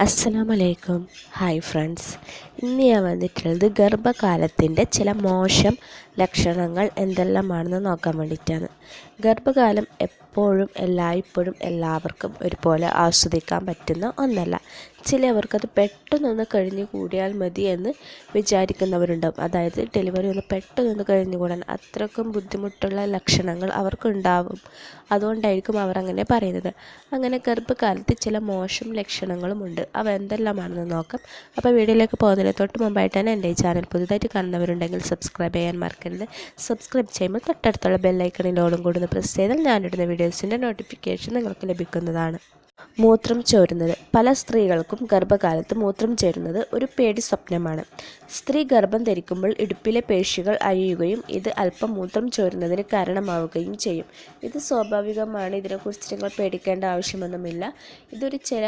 അസ്സലാമലൈക്കും. Hi friends ഇന്ന് ഞാൻ വന്നിട്ടുള്ളത് ഗർഭകാലത്തിന്റെ ചില മോശം ലക്ഷണങ്ങൾ എന്തെല്ലാമാണെന്ന് നോക്കാൻ വേണ്ടിയിട്ടാണ്. ഗർഭകാലം എപ്പോഴും എല്ലായ്പ്പോഴും എല്ലാവർക്കും ഒരുപോലെ ആസ്വദിക്കാൻ പറ്റുന്ന ഒന്നല്ല. ചിലവർക്കത് പെട്ടെന്നൊന്ന് കഴിഞ്ഞു കൂടിയാൽ മതി എന്ന് വിചാരിക്കുന്നവരുണ്ടാവും. അതായത് ഡെലിവറി ഒന്ന് പെട്ടെന്നൊന്ന് കഴിഞ്ഞുകൂടാൻ അത്രക്കും ബുദ്ധിമുട്ടുള്ള ലക്ഷണങ്ങൾ അവർക്കുണ്ടാവും. അതുകൊണ്ടായിരിക്കും അവർ അങ്ങനെ പറയുന്നത്. അങ്ങനെ ഗർഭകാലത്ത് ചില മോശം ലക്ഷണങ്ങളും ഉണ്ട്. അവ എന്തെല്ലാമാണെന്ന് നോക്കാം. അപ്പോൾ വീഡിയോയിലേക്ക് പോകുന്നതിന് തൊട്ട് മുമ്പായിട്ട് തന്നെ എന്റെ ചാനൽ പുതുതായിട്ട് കാണുന്നവരുണ്ടെങ്കിൽ സബ്സ്ക്രൈബ് ചെയ്യാൻ മറക്കരുത്. സബ്സ്ക്രൈബ് ചെയ്യുമ്പോൾ തൊട്ടടുത്തുള്ള ബെല്ലൈക്കണിലോടും കൂടി ഒന്ന് പ്രസ് ചെയ്താൽ ഞാനിടുന്ന വീഡിയോസിന്റെ നോട്ടിഫിക്കേഷൻ നിങ്ങൾക്ക് ലഭിക്കുന്നതാണ്. മൂത്രം ചോരുന്നത്. പല സ്ത്രീകൾക്കും ഗർഭകാലത്ത് മൂത്രം ചേരുന്നത് ഒരു പേടി സ്വപ്നമാണ്. സ്ത്രീ ഗർഭം ധരിക്കുമ്പോൾ ഇടുപ്പിലെ പേശികൾ അഴിയുകയും ഇത് അല്പം മൂത്രം ചോരുന്നതിന് കാരണമാവുകയും ചെയ്യും. ഇത് സ്വാഭാവികമാണ്. ഇതിനെക്കുറിച്ച് നിങ്ങൾ പേടിക്കേണ്ട ആവശ്യമൊന്നുമില്ല. ഇതൊരു ചില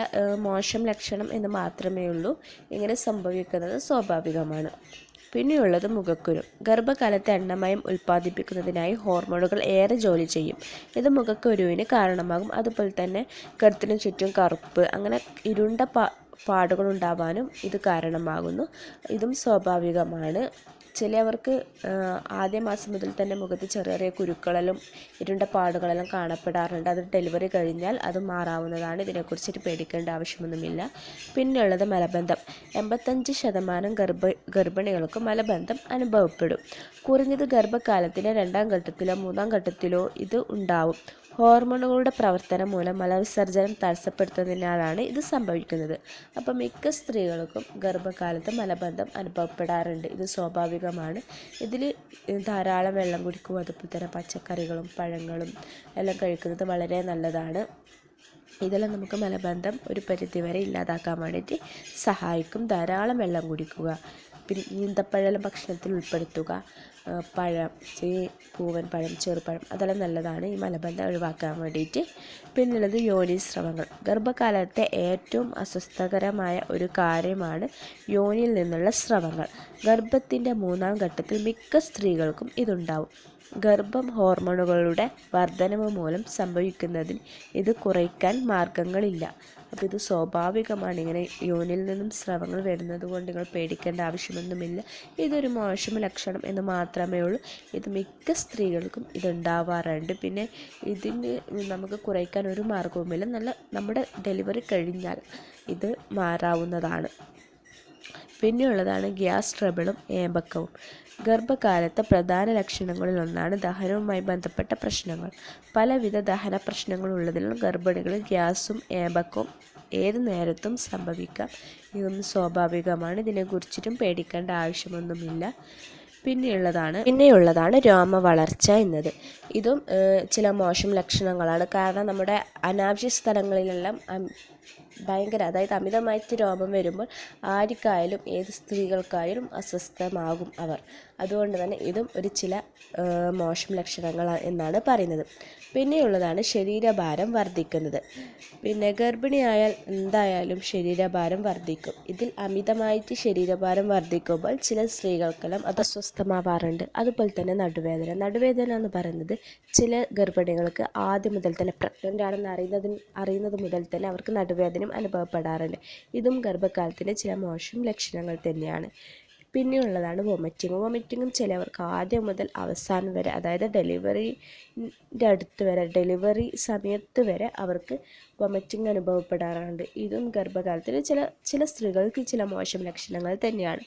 മോശം ലക്ഷണം എന്ന് മാത്രമേ ഉള്ളൂ ഇങ്ങനെ സംഭവിക്കുന്നത് സ്വാഭാവികമാണ്. പിന്നെയുള്ളത് മുഖക്കുരു. ഗർഭകാലത്തെ എണ്ണമയം ഉൽപ്പാദിപ്പിക്കുന്നതിനായി ഹോർമോണുകൾ ഏറെ ജോലി ചെയ്യും. ഇത് മുഖക്കുരുവിന് കാരണമാകും. അതുപോലെ തന്നെ കഴുത്തിനു ചുറ്റും കറുപ്പ് അങ്ങനെ ഇരുണ്ട പാടുകൾ ഉണ്ടാവാനും ഇത് കാരണമാകുന്നു. ഇതും സ്വാഭാവികമാണ്. ചിലവർക്ക് ആദ്യ മാസം മുതൽ തന്നെ മുഖത്ത് ചെറിയ ചെറിയ കുരുക്കളെല്ലാം ഇരുണ്ട പാടുകളെല്ലാം കാണപ്പെടാറുണ്ട്. അത് ഡെലിവറി കഴിഞ്ഞാൽ അത് മാറാവുന്നതാണ്. ഇതിനെക്കുറിച്ചിട്ട് പേടിക്കേണ്ട ആവശ്യമൊന്നുമില്ല. പിന്നെയുള്ളത് മലബന്ധം. എൺപത്തഞ്ച് ശതമാനം ഗർഭ ഗർഭിണികൾക്ക് മലബന്ധം അനുഭവപ്പെടും. കുറഞ്ഞത് ഗർഭകാലത്തിലെ രണ്ടാം ഘട്ടത്തിലോ മൂന്നാം ഘട്ടത്തിലോ ഇത് ഉണ്ടാവും. ഹോർമോണുകളുടെ പ്രവർത്തനം മൂലം മലവിസർജനം തടസ്സപ്പെടുത്തുന്നതിനാലാണ് ഇത് സംഭവിക്കുന്നത്. അപ്പോൾ മിക്ക സ്ത്രീകൾക്കും ഗർഭകാലത്ത് മലബന്ധം അനുഭവപ്പെടാറുണ്ട്. ഇത് സ്വാഭാവികമാണ് ഇതിൽ ധാരാളം വെള്ളം കുടിക്കും. അതുപോലെ തന്നെ പച്ചക്കറികളും പഴങ്ങളും എല്ലാം കഴിക്കുന്നത് വളരെ നല്ലതാണ്. ഇതെല്ലാം നമുക്ക് മലബന്ധം ഒരു പരിധിവരെ ഇല്ലാതാക്കാൻ വേണ്ടിയിട്ട് സഹായിക്കും. ധാരാളം വെള്ളം കുടിക്കുക. പിന്നെ ഈന്തപ്പഴം ഭക്ഷണത്തിൽ ഉൾപ്പെടുത്തുക. പഴം ഈ പൂവൻ പഴം ചെറുപഴം അതെല്ലാം നല്ലതാണ്. ഈ മലബന്ധം ഒഴിവാക്കാൻ വേണ്ടിയിട്ട്. പിന്നുള്ളത് യോനി സ്രവങ്ങൾ. ഗർഭകാലത്തെ ഏറ്റവും അസ്വസ്ഥകരമായ ഒരു കാര്യമാണ് യോനിയിൽ നിന്നുള്ള സ്രവങ്ങൾ. ഗർഭത്തിന്റെ മൂന്നാം ഘട്ടത്തിൽ മിക്ക സ്ത്രീകൾക്കും ഇതുണ്ടാവും. ഗർഭം ഹോർമോണുകളുടെ വർധനവ് മൂലം സംഭവിക്കുന്നതിൽ ഇത് കുറയ്ക്കാൻ മാർഗങ്ങളില്ല. അപ്പോൾ ഇത് സ്വാഭാവികമാണ്. ഇങ്ങനെ യോനിൽ നിന്നും സ്രവങ്ങൾ വരുന്നത് കൊണ്ട് നിങ്ങൾ പേടിക്കേണ്ട ആവശ്യമൊന്നുമില്ല. ഇതൊരു മോശം ലക്ഷണം എന്ന് മാത്രമേ ഉള്ളൂ. ഇത് മിക്ക സ്ത്രീകൾക്കും ഇതുണ്ടാവാറുണ്ട്. പിന്നെ ഇതിന് നമുക്ക് കുറയ്ക്കാൻ ഒരു മാർഗവുമില്ല നല്ല നമ്മുടെ ഡെലിവറി കഴിഞ്ഞാൽ ഇത് മാറാവുന്നതാണ്. പിന്നെയുള്ളതാണ് ഗ്യാസ് ട്രബിളും ഏമ്പക്കവും. ഗർഭകാലത്തെ പ്രധാന ലക്ഷണങ്ങളിൽ ഒന്നാണ് ദഹനവുമായി ബന്ധപ്പെട്ട പ്രശ്നങ്ങൾ. പലവിധ ദഹന പ്രശ്നങ്ങളുള്ളതിനാൽ ഗർഭിണികളിൽ ഗ്യാസും ഏമ്പക്കവും ഏത് നേരത്തും സംഭവിക്കാം. ഇതൊന്നും സ്വാഭാവികമാണ്. ഇതിനെക്കുറിച്ചിട്ടും പേടിക്കേണ്ട ആവശ്യമൊന്നുമില്ല. പിന്നെയുള്ളതാണ് പിന്നെയുള്ളതാണ് രോമ വളർച്ച എന്നത്. ഇതും ചില മോശം ലക്ഷണങ്ങളാണ്. കാരണം നമ്മുടെ അനാവശ്യ സ്ഥലങ്ങളിലെല്ലാം ഭയങ്കര അതായത് അമിതമായിട്ട് രോമം വരുമ്പോൾ ആർക്കായാലും ഏത് സ്ത്രീകൾക്കായാലും അസ്വസ്ഥമാകും അവർ. അതുകൊണ്ട് തന്നെ ഇതും ഒരു ചില മോശം ലക്ഷണങ്ങൾ എന്നാണ് പറയുന്നത്. പിന്നെയുള്ളതാണ് ശരീരഭാരം വർദ്ധിക്കുന്നത്. പിന്നെ ഗർഭിണിയായാൽ എന്തായാലും ശരീരഭാരം വർദ്ധിക്കും. ഇതിൽ അമിതമായിട്ട് ശരീരഭാരം വർദ്ധിക്കുമ്പോൾ ചില സ്ത്രീകൾക്കെല്ലാം അത് അസ്വസ്ഥമാവാറുണ്ട്. അതുപോലെ തന്നെ നടുവേദന. നടുവേദന എന്ന് പറയുന്നത് ചില ഗർഭിണികൾക്ക് ആദ്യം മുതൽ തന്നെ പ്രഗ്നന്റ് ആണെന്ന് അറിയുന്നതിന് അറിയുന്നത് മുതൽ തന്നെ അവർക്ക് നടുവേദനയും അനുഭവപ്പെടാറുണ്ട്. ഇതും ഗർഭകാലത്തിന്റെ ചില മോശം ലക്ഷണങ്ങൾ തന്നെയാണ്. പിന്നെയുള്ളതാണ് വൊമിറ്റിങ് വൊമിറ്റിങ്ങും ചിലവർക്ക് ആദ്യം മുതൽ അവസാനം വരെ അതായത് ഡെലിവറിന്റെ അടുത്ത് വരെ ഡെലിവറി സമയത്ത് വരെ അവർക്ക് വൊമിറ്റിംഗ് അനുഭവപ്പെടാറുണ്ട്. ഇതും ഗർഭകാലത്തിൽ ചില ചില സ്ത്രീകൾക്ക് ചില മോശം ലക്ഷണങ്ങൾ തന്നെയാണ്.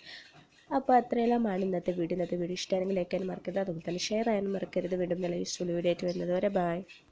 അപ്പോൾ അത്രയെല്ലാമാണ് ഇന്നത്തെ വീഡിയോ. ഇന്നത്തെ വീഡിയോ ഇഷ്ടമാണെങ്കിൽ ലൈക്കാൻ മറക്കരുത്. അതുപോലെ തന്നെ ഷെയർ ചെയ്യാനും മറക്കരുത്. വീണ്ടും നല്ല യൂസ്ഫുൾ വീഡിയോ ആയിട്ട് വരുന്നത് വരെ ബൈ